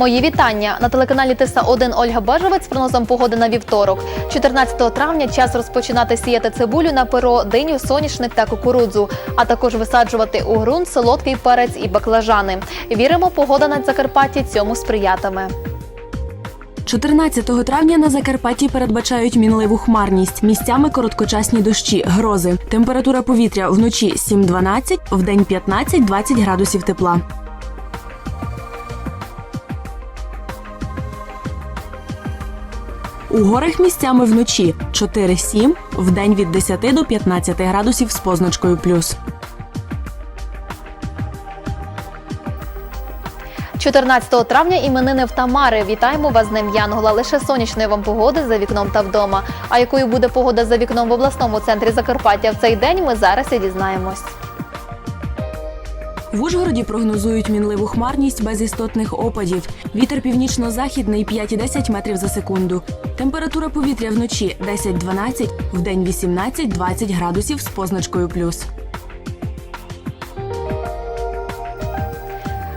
Мої вітання на телеканалі Тиса 1 Ольга Бежевець з прогнозом погоди на вівторок. 14 травня час розпочинати сіяти цибулю на перо, диню, соняшник та кукурудзу, а також висаджувати у ґрунт солодкий перець і баклажани. Віримо, погода на Закарпатті цьому сприятиме. 14 травня на Закарпатті передбачають мінливу хмарність. Місцями короткочасні дощі, грози. Температура повітря вночі 7-12, вдень 15-20 градусів тепла. У горах місцями вночі 4-7, вдень від 10 до 15 градусів з позначкою плюс. 14 травня іменини в Тамари. Вітаємо вас з Днем Янгола. Лише сонячної вам погоди за вікном та вдома. А якою буде погода за вікном в обласному центрі Закарпаття в цей день, ми зараз і дізнаємось. В Ужгороді прогнозують мінливу хмарність без істотних опадів. Вітер північно-західний 5,10 метрів за секунду. Температура повітря вночі 10-12, вдень 18-20 градусів з позначкою плюс.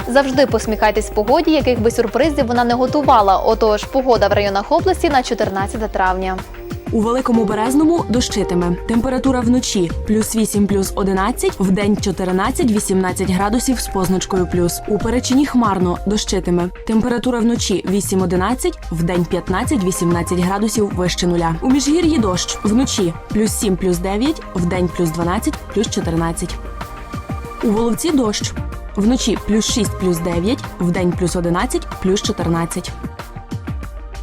Завжди посміхайтесь погоді, яких би сюрпризів вона не готувала. Отож, погода в районах області на 14 травня. У великому березному дощитиме. Температура вночі плюс 8 плюс 11, вдень 14-18 градусів з позначкою плюс. У перечині хмарно дощитиме. Температура вночі 8-11, вдень 15-18 градусів вище нуля. У міжгір'ї дощ вночі плюс 7 плюс 9, вдень плюс 12 плюс 14. У Воловці дощ. Вночі плюс 6 плюс 9, вдень плюс 11 плюс 14.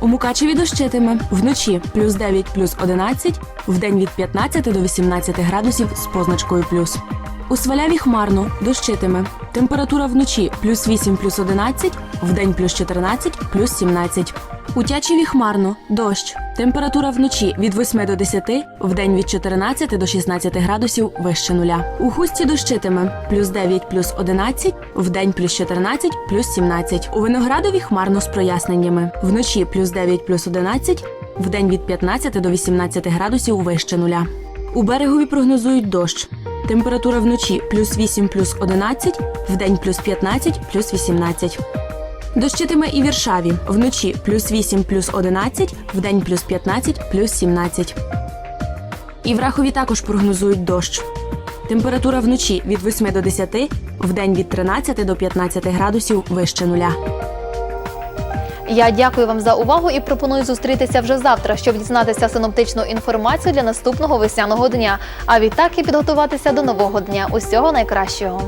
У Мукачеві дощитиме. Вночі плюс 9 плюс 11, вдень від 15 до 18 градусів з позначкою плюс. У Сваляві хмарно дощитиме. Температура вночі плюс 8 плюс 11, вдень плюс 14 плюс 17. У Тячеві хмарно дощ. Температура вночі від 8 до 10, вдень від 14 до 16 градусів вище нуля. У хусті дощитиме плюс 9 плюс 11, вдень плюс 14 плюс 17. У виноградові хмарно з проясненнями. Вночі плюс 9 плюс 11, вдень від 15 до 18 градусів вище нуля. У берегові прогнозують дощ. Температура вночі плюс 8 плюс 11, вдень плюс 15 плюс 18. Дощитиме і Віршаві. Вночі плюс 8 плюс 11, вдень плюс 15 плюс 17. І в Рахові також прогнозують дощ. Температура вночі від 8 до 10, вдень від 13 до 15 градусів вище нуля. Я дякую вам за увагу і пропоную зустрітися вже завтра, щоб дізнатися синоптичну інформацію для наступного весняного дня. А відтак і підготуватися до нового дня. Усього найкращого.